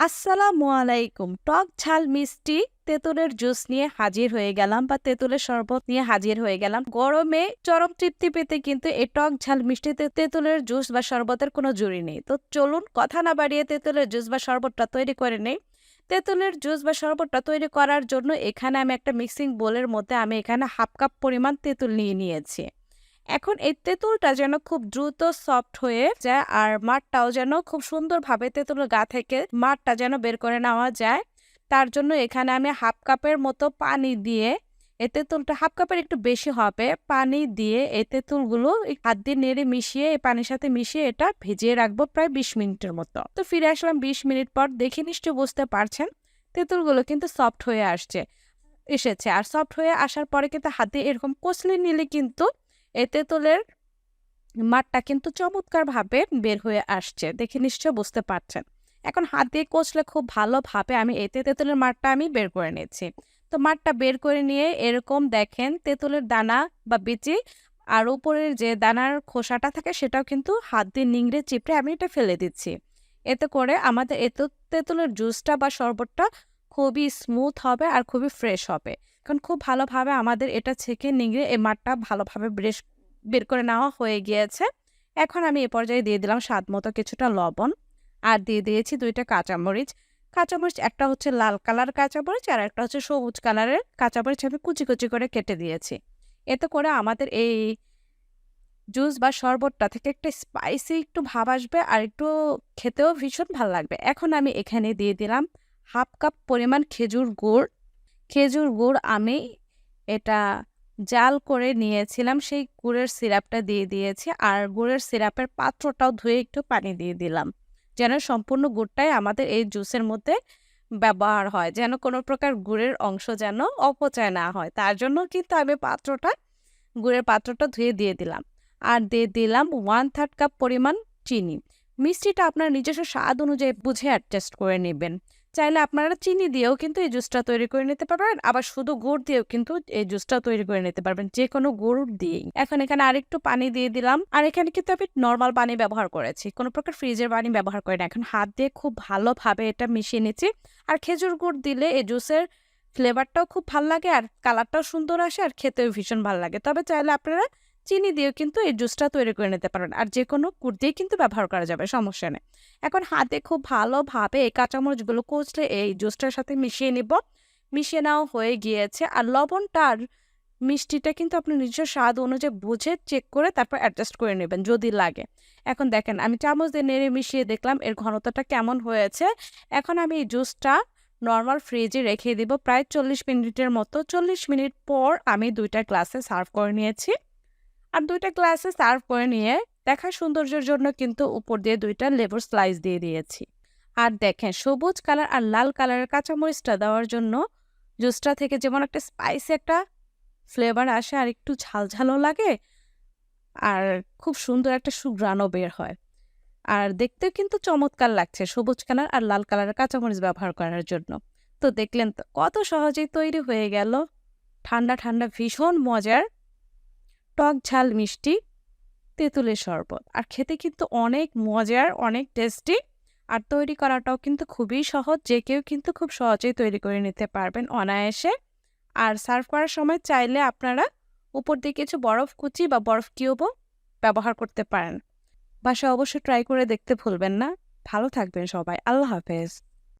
আসসালামু আলাইকুম। টক ঝাল মিষ্টি তেঁতুলের জুস নিয়ে হাজির হয়ে গেলাম বা তেঁতুলের শরবত নিয়ে হাজির হয়ে গেলাম। গরমে চরম তৃপ্তি পেতে কিন্তু এই টক ঝাল মিষ্টিতে তেঁতুলের জুস বা শরবতের কোনো জুড়ি নেই। তো চলুন কথা না বাড়িয়ে তেঁতুলের জুস বা শরবতটা তৈরি করে নেই। তেঁতুলের জুস বা শরবতটা তৈরি করার জন্য এখানে আমি একটা মিক্সিং বোলের মধ্যে আমি এখানে হাফ কাপ পরিমাণ তেঁতুল নিয়ে নিয়েছি। এখন এই তেঁতুলটা যেন খুব দ্রুত সফট হয়ে যায় আর মাঠটাও যেন খুব সুন্দরভাবে তেঁতুলের গা থেকে মাঠটা যেন বের করে নেওয়া যায়। তার জন্য এখানে আমি হাফ কাপের মতো পানি দিয়ে এই তেঁতুলটা হাফ কাপের একটু বেশি হবে। পানি দিয়ে এই তেঁতুলগুলো হাত দিয়ে নেড়ে মিশিয়ে এই পানির সাথে মিশিয়ে এটা ভিজিয়ে রাখব প্রায় বিশ মিনিটের মতো। তো ফিরে আসলাম বিশ মিনিট পর দেখে নিশ্চয় বুঝতে পারছেন, তেঁতুলগুলো কিন্তু সফট হয়ে আসছে, এসেছে। আর সফট হয়ে আসার পরে কিন্তু হাতে এরকম কষলে নিলে কিন্তু এই তেঁতুলের মাঠটা কিন্তু চমৎকারভাবে বের হয়ে আসছে। দেখে নিশ্চয় বুঝতে পারছেন। এখন হাত দিয়ে কষলে খুব ভালোভাবে আমি এতে তেঁতুলের মাঠটা আমি বের করে নিয়েছি তো মাঠটা বের করে নিয়ে এরকম দেখেন তেঁতুলের দানা বা বিচি আর উপরের যে দানার খোসাটা থাকে সেটাও কিন্তু হাত দিয়ে নিংড়ে চিপড়ে আমি এটা ফেলে দিচ্ছি। এতে করে আমাদের এত তেঁতুলের জুসটা বা শরবতটা খুবই স্মুথ হবে আর খুবই ফ্রেশ হবে। কারণ খুব ভালোভাবে আমাদের এটা ছেঁকে নিংড়ে এই মাঠটা ভালোভাবে ব্রেশ বের করে নেওয়া হয়ে গিয়েছে। এখন আমি এ পর্যায়ে দিয়ে দিলাম স্বাদ মতো কিছুটা লবণ। আর দিয়ে দিয়েছি দুইটা কাঁচামরিচ। কাঁচামরিচ একটা হচ্ছে লাল কালার কাঁচামরিচ আর একটা হচ্ছে সবুজ কালারের কাঁচামরিচ আমি কুচি কুচি করে কেটে দিয়েছি। এতে করে আমাদের এই জুস বা শরবতটা থেকে একটা স্পাইসি একটু ভাব আসবে আর একটু খেতেও ভীষণ ভালো লাগবে। এখন আমি এখানে দিয়ে দিলাম হাফ কাপ পরিমাণ খেজুর গুড়। খেজুর গুড় আমি এটা জাল করে নিয়েছিলাম, সেই গুড়ের সিরাপটা দিয়ে দিয়েছি আর গুড়ের সিরাপের পাত্রটাও ধুয়ে একটু পানি দিয়ে দিলাম। যেন সম্পূর্ণ গুড়টাই আমাদের এই জুসের মধ্যে ব্যবহার হয়, যেন কোনো প্রকার গুড়ের অংশ যেন অপচয় না হয়। তার জন্য কিন্তু আমি পাত্রটা, গুড়ের পাত্রটা ধুয়ে দিয়ে দিলাম। আর দিয়ে দিলাম ওয়ান থার্ড কাপ পরিমাণ চিনি। মিষ্টিটা আপনার নিজস্ব স্বাদ অনুযায়ী বুঝে অ্যাডজাস্ট করে নেবেন। চাইলে আপনারা চিনি দিয়েও কিন্তু এই জুসটা তৈরি করে নিতে পারবেন, আবার শুধু গুড় দিয়েও কিন্তু এই জুসটা তৈরি করে নিতে পারবেন, যে কোনো গুড় দিয়েই। এখন এখানে আরেকটু পানি দিয়ে দিলাম, আর এখানে কিন্তু আমি নর্মাল পানি ব্যবহার করেছি, কোনো প্রকার ফ্রিজের পানি ব্যবহার করি না। এখন হাত দিয়ে খুব ভালোভাবে এটা মিশিয়ে নিচ্ছি, আর খেজুর গুড় দিলে এই জুসের ফ্লেভারটাও খুব ভালো লাগে, আর কালারটাও সুন্দর আসে, আর খেতেও ভীষণ ভালো লাগে। তবে চাইলে আপনারা চিনি দিয়েও কিন্তু এই জুসটা তৈরি করে নিতে পারেন আর যে কোনো গুড় দিয়ে কিন্তু ব্যবহার করা যাবে, সমস্যা নেই। এখন হাতে খুব ভালোভাবে এই কাঁচামরিচগুলো কচলে এই জুসটার সাথে মিশিয়ে নিব। মিশিয়ে নেওয়া হয়ে গিয়েছে। আর লবণটার মিষ্টিটা কিন্তু আপনি নিজের স্বাদ অনুযায়ী বুঝে চেক করে তারপর অ্যাডজাস্ট করে নেবেন যদি লাগে। এখন দেখেন, আমি চামচ দিয়ে নেড়ে মিশিয়ে দেখলাম, এর ঘনতাটা কেমন হয়েছে। এখন আমি এই জুসটা নর্মাল ফ্রিজে রেখে দিব প্রায় চল্লিশ মিনিটের মতো। চল্লিশ মিনিট পর আমি দুইটা গ্লাসে সার্ভ করে নিয়েছি। আর দুইটা গ্লাসে সার্ভ করে নিয়ে দেখার সৌন্দর্যের জন্য কিন্তু উপর দিয়ে দুইটা লেবুর স্লাইস দিয়ে দিয়েছি। আর দেখেন, সবুজ কালার আর লাল কালারের কাঁচামরিচটা দেওয়ার জন্য জুসটা থেকে যেমন একটা স্পাইসি একটা ফ্লেভার আসে আর একটু ঝালঝালও লাগে আর খুব সুন্দর একটা সুগ্রানও বের হয়। আর দেখতেও কিন্তু চমৎকার লাগছে সবুজ কালার আর লাল কালারের কাঁচামরিচ ব্যবহার করার জন্য। তো দেখলেন তো কত সহজেই তৈরি হয়ে গেল। ঠান্ডা ঠান্ডা ভীষণ মজার টক ঝাল মিষ্টি, তেঁতুলের শরবত। আর খেতে কিন্তু অনেক মজার, অনেক টেস্টি আর তৈরি করাটাও কিন্তু খুবই সহজ, যে কেউ কিন্তু খুব সহজেই তৈরি করে নিতে পারবেন অনায়াসে। আর সার্ভ করার সময় চাইলে আপনারা উপর দিয়ে কিছু বরফ কুচি বা বরফ কিউবও ব্যবহার করতে পারেন। বাসা অবশ্যই ট্রাই করে দেখতে ভুলবেন না। ভালো থাকবেন সবাই। আল্লাহ হাফেজ।